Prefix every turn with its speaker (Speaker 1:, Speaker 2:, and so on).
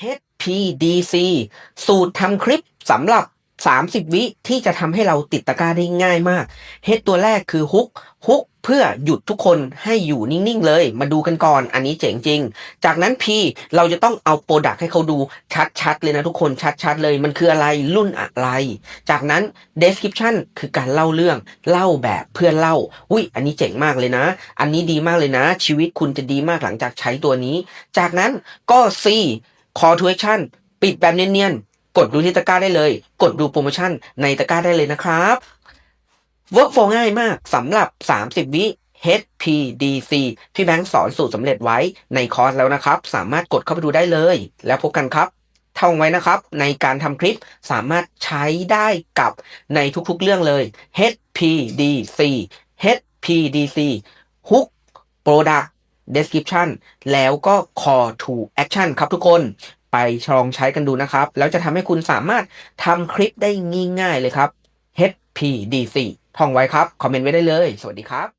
Speaker 1: HPDC สูตรทำคลิปสำหรับ 30 วิที่จะทำให้เราติดตะกร้าได้ง่ายมาก H ตัวแรกคือฮุกฮุกเพื่อหยุดทุกคนให้อยู่นิ่งๆเลย มาดูกันก่อน อันนี้เจ๋งจริง จากนั้น P เราจะต้องเอาโปรดักให้เขาดูชัดๆเลยนะทุกคนชัดๆเลยมันคืออะไรรุ่นอะไร จากนั้น description คือการเล่าเรื่อง เล่าแบบเพื่อนเล่า อุ้ยอันนี้เจ๋งมากเลยนะ อันนี้ดีมากเลยนะ ชีวิตคุณจะดีมากหลังจากใช้ตัวนี้ จากนั้นก็ C call to action ปิดแบบเนียนๆ กดดูที่ตะกร้าได้เลย กดดูโปรโมชั่นในตะกร้าได้เลยนะครับ workflow ง่ายมากสำหรับ 30 วิ HPDC พี่แบงค์สอนสูตรสำเร็จไว้ในคอร์สแล้วนะครับ สามารถกดเข้าไปดูได้เลย แล้วพบกันครับท่องไว้นะครับ ในการทำคลิปสามารถใช้ได้กับในทุกๆเรื่องเลย HPDC HPDC Hook Product Description แล้วก็ Call to Action ครับทุกคนไปลองใช้กันดูนะครับ แล้วจะทำให้คุณสามารถทำคลิปได้ง่ายๆเลยครับ HPDC ท่องไว้ครับ คอมเมนต์ไว้ได้เลย สวัสดีครับ